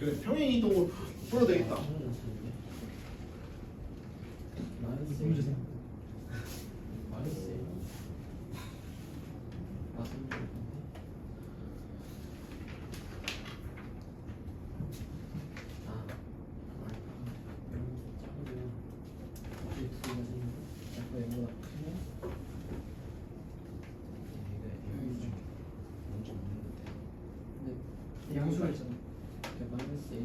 그래 평행 이동을 풀어도 되겠다. 마이너스. 마이너스 아, 양수가 있잖아. A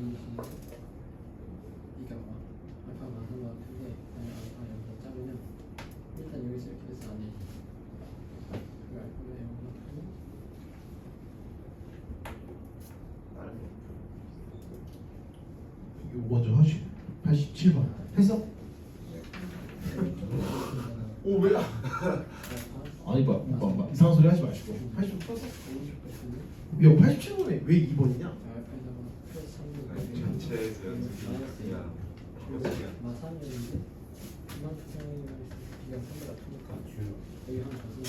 이가 막 알파 많은 것 같은데 그냥 알파 여기서 짜면 일단 여기서 이렇게 해서 안에 그 알파가 여기만큼 이거 먼저 하시. 87번 했어? 오 왜? 아니 봐, 봐, 봐. 이상한 소리 하지 마시고. 80 풀었어? 야 87번에 왜 2번이냐? 마삼이었는데 그만큼 생각이 비가 3보다 크니까 여기 하나 더 쓰면.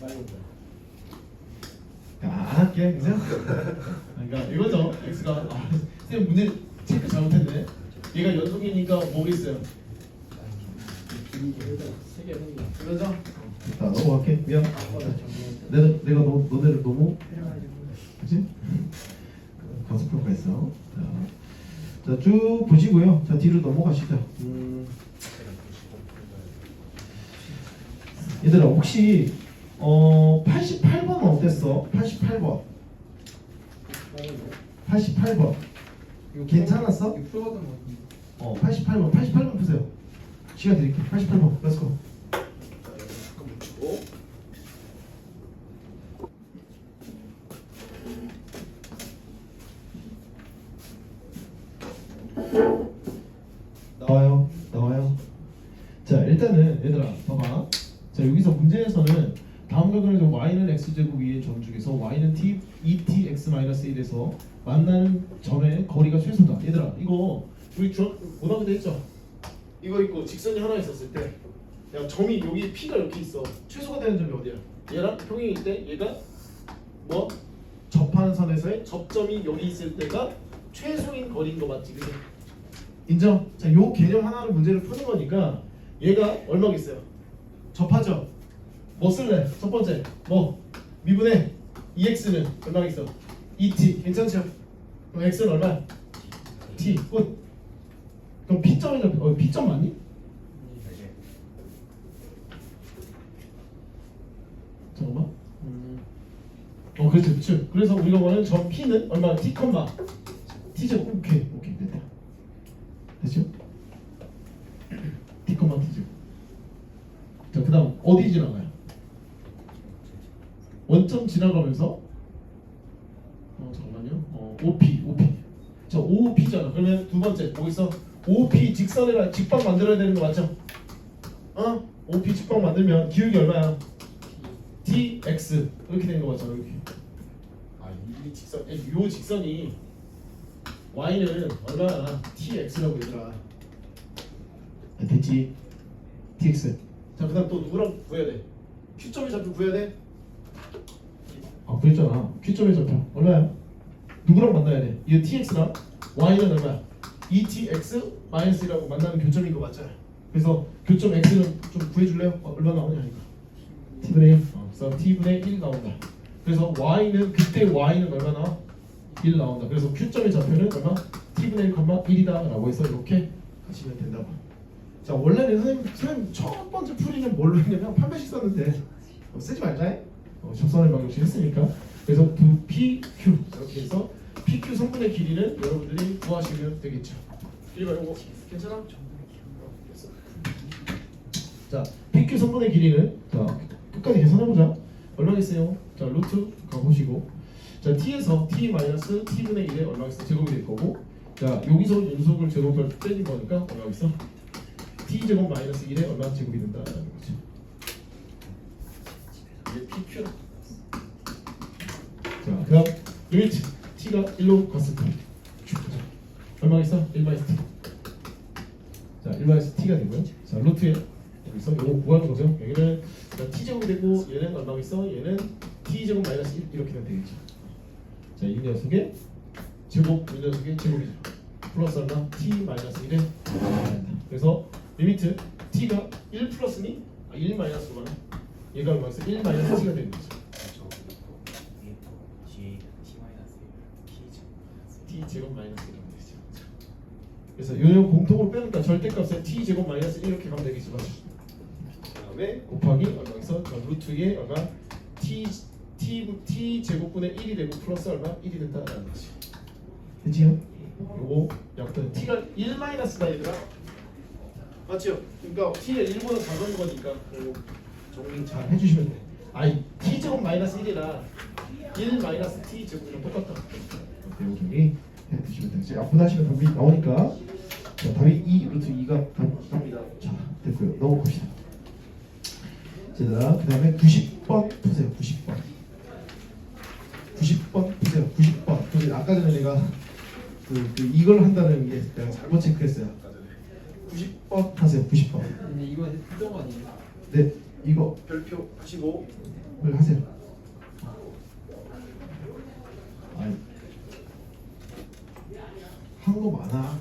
빨리 온다. 야, 안 할게, 그죠? 그러니까 이거죠. x가 아, 쌤 문제 체크 잘못했네. 얘가 연속이니까 뭐겠어요? 그러죠? 자 넘어갈게. 미안. 내가 내가 너 너네를 너무 그지? 가수 평가했어. 자, 자, 쭉 보시고요. 자, 뒤로 넘어가시죠. 음, 얘들아, 혹시 어 88번 어땠어? 88번. 88번. 이거 괜찮았어? 어, 88번. 88번 푸세요. 시간 드릴게. 88번. 렛츠고. 잠깐 묻히고. 나와요. 나와요. 자, 일단은 얘들아, 봐봐. 자, 여기서 문제에서는 다음과 같은 y는 x 제곱 위의 점 중에서 y는 t 2t x 1에서 만나는 점의 거리가 최소다. 얘들아, 이거 우리 중 고등학교 때 했죠? 이거 있고 직선이 하나 있었을 때, 야 점이 여기 p가 이렇게 있어. 최소가 되는 점이 어디야? 얘랑 평행일 때 얘가 뭐 접하는 선에서의 접점이 여기 있을 때가 최소인 거리인 거 맞지? 그지? 인정? 자, 요 개념 하나를 문제를 푸는 거니까 얘가 얼마겠어요? 접하죠? 뭐 쓸래? 첫 번째 뭐? 미분의 2x는 얼마겠어? 2t 괜찮죠? 그럼 x는 얼마? t 끝 그럼 잡혀 어 p점 맞니? 잠깐만 어 그렇죠 그렇죠 그래서 우리가 원하는 점 p는 얼마? t 컴마 t제곱 오케이 오케이 됐다 됐죠? t 컴마 t제곱 자 그다음 어디 지나가요? 원점 지나가면서 어 잠깐만요 어 OP OP 자 OP잖아 그러면 두 번째 뭐 있어? OP 직선에다 직방 만들어야 되는 거 맞죠? 어? OP 직방 만들면 기울기 얼마야? TX 이렇게 되는 거 맞잖아 이렇게 아 이 직선 이 직선이 y는 얼마나 tx라고 얘들아 아, 됐지 tx 자 그다음 또 누구랑 구해야 돼 q점의 좌표 구해야 돼? 아 그랬잖아 q점의 좌표 얼마야? 누구랑 만나야 돼? 이 tx랑 y는 얼마야? 2tx 마이너스 1하고 만나는 교점인 거 맞잖아 그래서 교점 x는 좀 구해줄래요? 어, 얼마 나오냐 이거 t분의 1 어, 그래서 t분의 1 나온다 그래서 y는 그때 y는 얼마 나와? 1 나온다. 그래서 Q점의 좌표는 얼마? t분의 1, 1이다 라고 해서 이렇게 하시면 된다고. 자 원래는 선생님, 선생님 첫 번째 풀이는 뭘로 했냐면 판별식 썼는데 어, 쓰지 말자. 어, 접선을 방정식 했으니까. 그래서 2PQ 이렇게 해서 PQ 성분의 길이는 여러분들이 구하시면 되겠죠. 이거 이거 괜찮아? 됐어. 자 PQ 성분의 길이는 자 끝까지 계산해보자. 얼마겠어요? 자 루트 가보시고 자 t에서 t 마이너스 t분의 1에 얼마겠어? 제곱이 될 거고 자 여기서 연속을 제곱을 빼진 거니까 얼마겠어? t 제곱 마이너스 1에 얼마 제곱이 된다라는 거죠. 이게 pq라. 자 그다음 리미트 t가 1로 갔을 때 자, 얼마겠어? 1 마이너스 t. 자 1 마이너스 t가 되고요. 자 루트에 여기서 요거 구하는 거죠. 여기는 자, t 제곱이 되고 얘는 얼마겠어? 얘는 t 제곱 마이너스 1 이렇게 되겠죠. 자, 이 녀석의 제곱, 이 녀석의 제곱이죠. 플러스 얼마? t 마이너스 1에 된다. 그래서 리미트 t가 1 플러스니? 아, 1 마이너스로 가나? 얘가 얼마였어? 1 마이너스 t가 되는 거죠. t 제곱 마이너스 1이 되죠. 자, 그래서 요요 공통으로 빼니까 절대값에 t 제곱 마이너스 1 이렇게 가면 되겠지, 맞죠? 그다음에 곱하기 얼마에서 루트에 얼마 t t t 제곱분의 1이 되고 플러스 얼마 1이 된다라는 거지. 되지요? 요거 약간 t가 1 마이너스다 얘들아. 맞죠? 그러니까 t가 1보다 작은 거니까 그리고 정리 잘 해주시면 돼. 아이 t 제곱 마이너스 1이라 1 마이너스 t 제곱이랑 똑같다. 이렇게 정리 해주시면 되겠지. 앞으로 하시면 답이 나오니까 자, 답이 2 루트 2가 답입니다. 자 됐고요. 넘어갑시다. 자, 그 다음에 90번 보세요. 90번. 90번 보세요. 90번. 근데 아까 전에 내가 그, 그 이걸 한다는 게 내가 잘못 체크했어요. 아까 전에. 90번 하세요. 90번. 근데 이거 했던 거 아니에요? 네, 이거 별표 하시고 을 하세요. 아니, 한거 많아.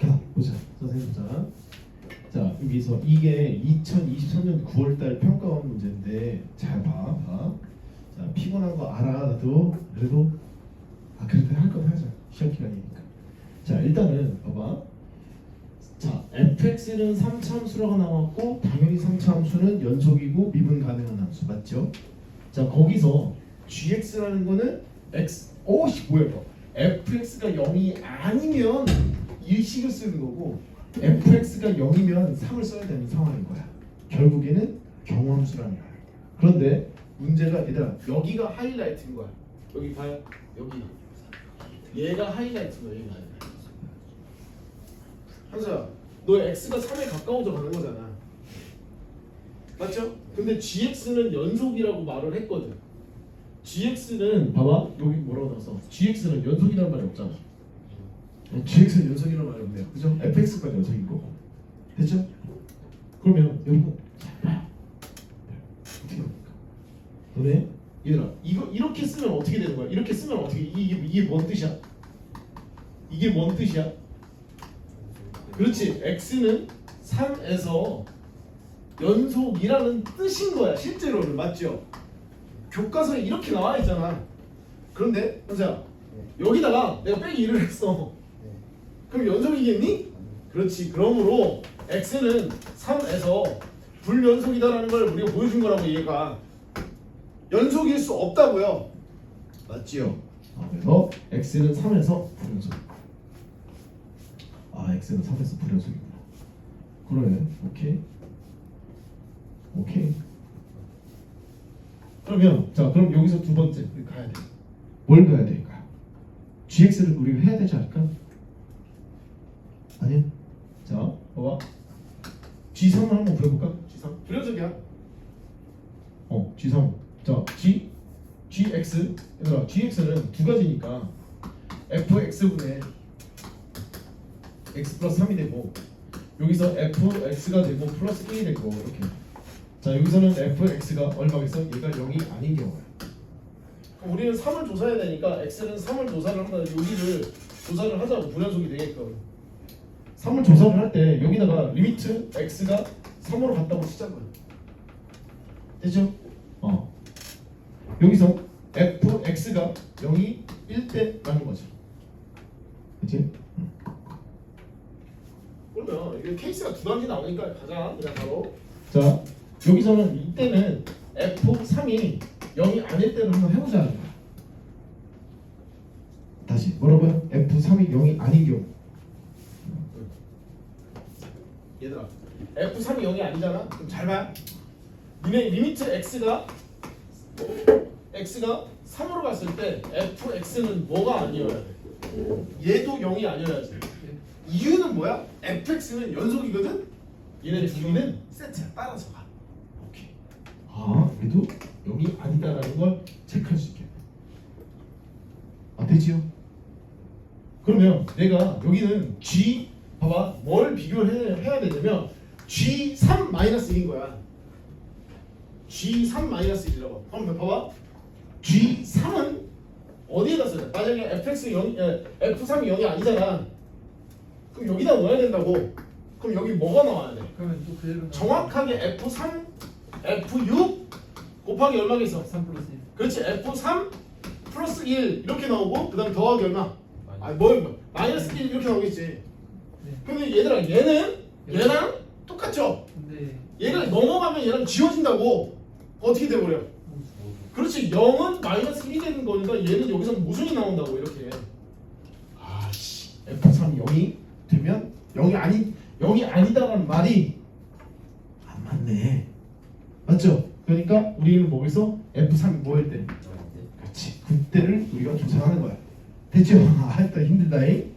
자, 여기 있어요. 자, 보자. 선생님 자. 자, 여기서 이게 2023년 9월달 평가원 문제인데 잘 봐, 봐. 자, 피곤한 거 알아, 나도. 그래도 아 그래도 할 건 하자. 시험 기간이니까. 자, 일단은 봐봐. 자, fx는 3차 함수라고 나왔고 당연히 3차 함수는 연속이고 미분 가능한 함수 맞죠? 자, 거기서 gx라는 거는 x 오씨 뭐야 이거 fx가 0이 아니면 일식을 쓰는 거고 fx가 0이면 3을 써야 되는 상황인 거야. 결국에는 경함수라는 거야. 그런데 문제가 얘들아 여기가 하이라이트인 거야. 여기 봐요. 여기 얘가 하이라이트인 거야. 얘가. 한서야, 너 x가 3에 가까워져 가는 거잖아. 맞죠? 근데 gx는 연속이라고 말을 했거든. gx는 봐봐 여기 뭐라고 나왔어? gx는 연속이라는 말이 없잖아. Gx는 연속이라는 말이 없네요. 그죠? fx가 연속인 거고. 됐죠? 그러면 여러분 잘 봐요. 어떻게 됩니까? 너네 얘들아 이거 이렇게 쓰면 어떻게 되는 거야? 이렇게 쓰면 어떻게 이게 이게 뭔 뜻이야? 이게 뭔 뜻이야? 그렇지. x는 3에서 연속이라는 뜻인 거야. 실제로는 맞죠? 교과서에 이렇게 나와 있잖아. 그런데 현수야 여기다가 내가 빼기 1을 했어. 그럼 연속이겠니? 그렇지. 그러므로 x는 3에서 불연속이다라는 걸 우리가 보여준 거라고 얘가 연속일 수 없다고요. 맞지요? 아, 그래서 x는 3에서 불연속. 아 x는 3에서 불연속이구나. 그래. 오케이. 오케이. 그러면 자 그럼 여기서 두 번째 가야 돼. 뭘 가야 될까요? gx를 우리가 해야 되지 않을까? 아니야. 자 봐봐. g3을 한번 구해볼까? g3 불연속이야. 어 g3. 자 g gx 얘들아 gx는 두 가지니까 fx분의 x 플러스 3이 되고 여기서 fx가 되고 플러스 1이 되고 이렇게 자 여기서는 fx가 얼마겠어? 얘가 0이 아닌 경우야 우리는 3을 조사해야 되니까 x는 3을 조사를 한다는 여기를 조사를 하자고 불연속이 되게끔 산물 조사를 할 때 여기다가 리미트 x가 3으로 갔다고 치자고요. 되죠? 어. 여기서 fx가 0이 1대라는 거죠. 그치? 그러면 이게 케이스가 두 단지 나오니까 가자 그냥 바로 자 여기서는 이때는 f3이 0이 아닐 때를 한번 해보자 다시 뭐라고요? f3이 0이 아닌 경우 얘들아 f3이 0이 아니잖아 그럼 잘 봐. 니네 리미트 x가 x가 3으로 갔을 때 fx는 뭐가 아니어야 돼? 얘도 0이 아니어야지. 이유는 뭐야? fx는 연속이거든. 얘네 두 개는 세트야. 따라서 가. 오케이. 아, 얘도 0이 아니다라는 걸 체크할 수 있게. 아, 되지요? 그러면 내가 여기는 g 봐봐 뭘 비교를 해, 해야 되냐면 g3 마이너스 1인 거야. g3 마이너스 1이라고. 한번 봐봐. g3은 어디에다 써야 돼? 만약에 fx 0, 에, f3이 0이 아니잖아. 그럼 여기다 넣어야 된다고. 그럼 여기 뭐가 나와야 돼? 그러면 또 그대로 정확하게 f3, f6 곱하기 얼마겠어? 3 플러스 1 그렇지 f3 플러스 1 이렇게 나오고 그 다음 더하기 얼마? 아니 뭐 뭐, 마이너스 1 이렇게 나오겠지 네. 근데 얘들아 얘는 얘랑 똑같죠? 근데 얘가 넘어가면 얘랑 지워진다고 어떻게 돼버려? 그렇지 0은 마이너스 1이 되는 거니까 얘는 여기서 무슨이 나온다고 이렇게 아씨 f3이 0이 되면 0이 아니 0이 아니다라는 말이 안 맞네 맞죠? 그러니까 우리는 뭐겠어? f3이 뭐일 때? 그렇지 그때를 우리가 조사하는 거야 됐죠? 아 일단 힘들다잉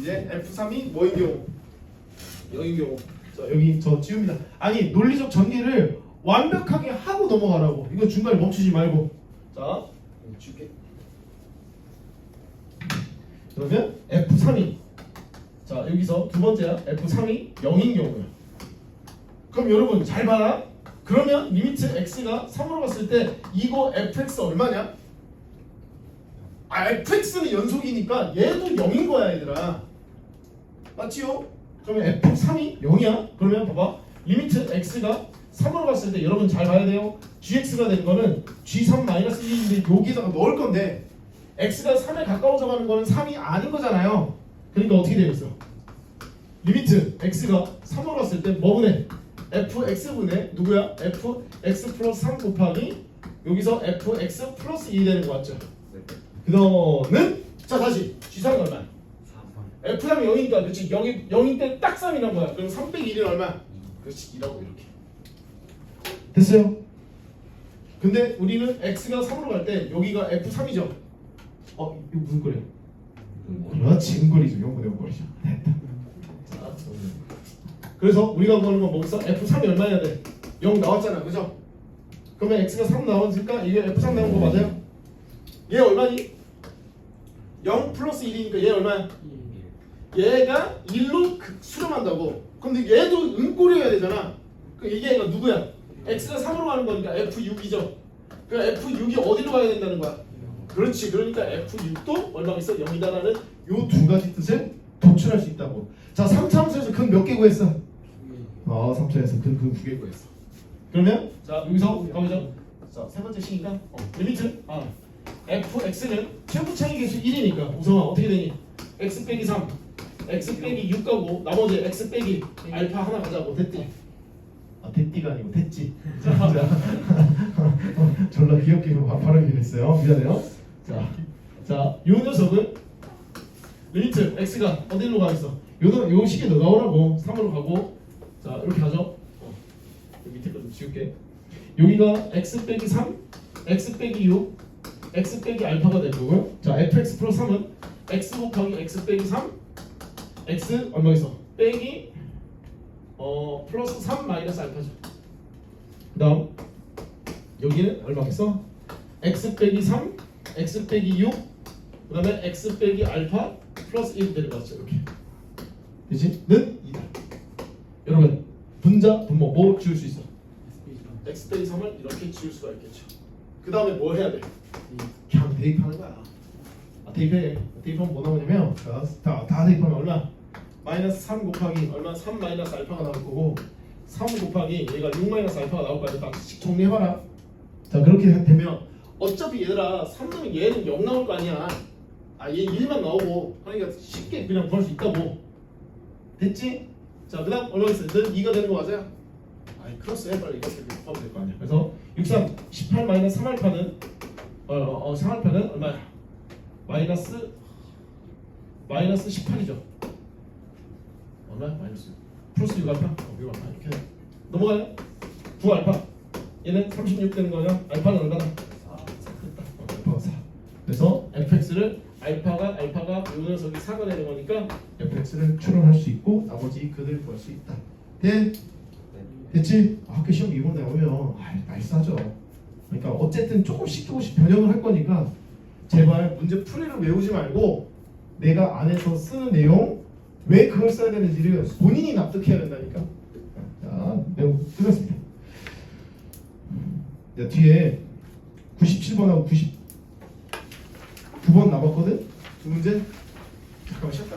이제 F3이 뭐인 경우? 여인 경우 자 여기 저 지웁니다. 아니 논리적 전개를 완벽하게 하고 넘어가라고. 이거 중간에 멈추지 말고. 자 여기 줄게. 그러면 F3이. 자 여기서 두 번째야. F3이 0인 경우야 그럼 여러분 잘 봐라. 그러면 리미트 x가 3으로 갔을 때 이거 fx 얼마냐? 아 fx는 연속이니까 얘도 0인 거야 얘들아 맞지요? 그러면 f3이 0이야? 그러면 봐봐 리미트 x가 3으로 갔을 때 여러분 잘 봐야 돼요 gx가 된 거는 g3-1인데 여기다가 넣을 건데 x가 3에 가까워져 가는 거는 3이 아닌 거잖아요 그러니까 어떻게 되겠어? 리미트 x가 3으로 갔을 때 뭐분의 fx분의 누구야? fx 플러스 3 곱하기 여기서 fx 플러스 2 되는 거 맞죠? 그 다음은 자 다시 g3이 얼마 야? f3이 0이니까 그렇지 0이, 0인 때딱 3이 난 거야 그럼 3 빼기 1은 얼마? 그렇지 2라고 이렇게 됐어요? 근데 우리는 x가 3으로 갈 때 여기가 f3이죠 어? 이거 무슨 꼴이야? 그렇지 은꼴이죠 0분의 은꼴이죠 됐다 자, 그래서 우리가 구하는 건 뭐겠어? f3이 얼마여야 돼? 0 나왔잖아 그죠? 그러면 x가 3 나오니까 이게 f3 나온 거 맞아요? 얘 얼마니? 0 플러스 1이니까 얘 얼마야? 얘가 1로 수렴한다고. 근데 얘도 은꼴이어야 되잖아. 그 이게 얘가 누구야? x가 3으로 가는 거니까 f6이죠. 그 f6이 어디로 가야 된다는 거야? 그렇지. 그러니까 f6도 얼마가 있어? 0이다라는 요 두 가지 뜻을 도출할 수 있다고. 자 3차함수에서 근 몇 개 구했어? 어 3차에서 근근 9개 구했어. 그러면? 자 여기서 가보자. 자 세 번째 식이니까 어, 리미트. 아 fx는 최고 차이 계수 1이니까. 우성아 어떻게 되니? x 빼기 3 x 빼기 6 가고 나머지 x 빼기 알파 하나 가자고. 됐지? 아 됐디가 아니고 됐지. 자, 자. 졸라 귀엽게 발음이 됐어요. 미안해요. 자 자 요 녀석은 리미트 x가 어디로 가겠어? 요도 요 식에 넣어오라고. 3으로 가고. 자 이렇게 하죠. 어, 밑에 거좀 지울게. 여기가 x 빼기 3 x 빼기 6 x 빼기 알파가 될 거고요. 자 fx 플러스 3은 x 곱하기 x 빼기 3 x 얼마 있어? 빼기 어 플러스 3 마이너스 알파죠. 그다음 여기는 얼마겠어? x 빼기 3, x 빼기 6, 그다음에 x 빼기 알파 플러스 1 되는 거죠 이렇게. 그지? 는 2다. 여러분 분자 분모 뭐 지울 수 있어? x 빼기 3을 이렇게 지울 수가 있겠죠. 그 다음에 뭐 해야 돼? 그냥 대입하는 거야. 아, 대입해. 대입하면 뭐 나오냐면 자, 다, 다 대입하면 얼마? 마이너스 3 곱하기 얼마 3 마이너스 알파가 나올 거고 3 곱하기 얘가 6 마이너스 알파가 나올 거야 딱씩 정리해봐라 자 그렇게 되면 어차피 얘들아 3 넣으면 얘는 0 나올 거 아니야 아 얘 1만 나오고 그러니까 쉽게 그냥 구할 수 있다고 됐지? 자 그다음 얼마 있어요? 는 2가 되는 거 맞아요? 아이 크로스해 빨리 이렇게 하면 될 거 아니야 그래서 63 18 마이너스 3 알파는 어, 어, 3 알파는 얼마야? 마이너스 마이너스 18이죠 얼마야? 마이너스 플러스 6 알파? 어, 6 알파 이렇게 돼. 넘어가요? 9 알파 얘는 36 되는 거냐? 알파는 얼마나? 4 됐다 어, 알파가 4 그래서 fx를 알파가 알파가 요 녀석이 4가 되는 거니까 fx를 추론할 수 있고 나머지 그들 구할 수 있다 돼? 됐지? 아, 학교 시험 이번 나오면 아, 날싸죠 그러니까 어쨌든 조금씩 조금씩 변형을 할 거니까 제발 문제 풀이를 외우지 말고 내가 안에서 쓰는 내용 왜 그걸 써야 되는지를 본인이 납득해야 된다니까. 자 매우 끝났습니다. 자, 뒤에 97번하고 99번 남았거든? 두 문제? 잠깐만 쉬었다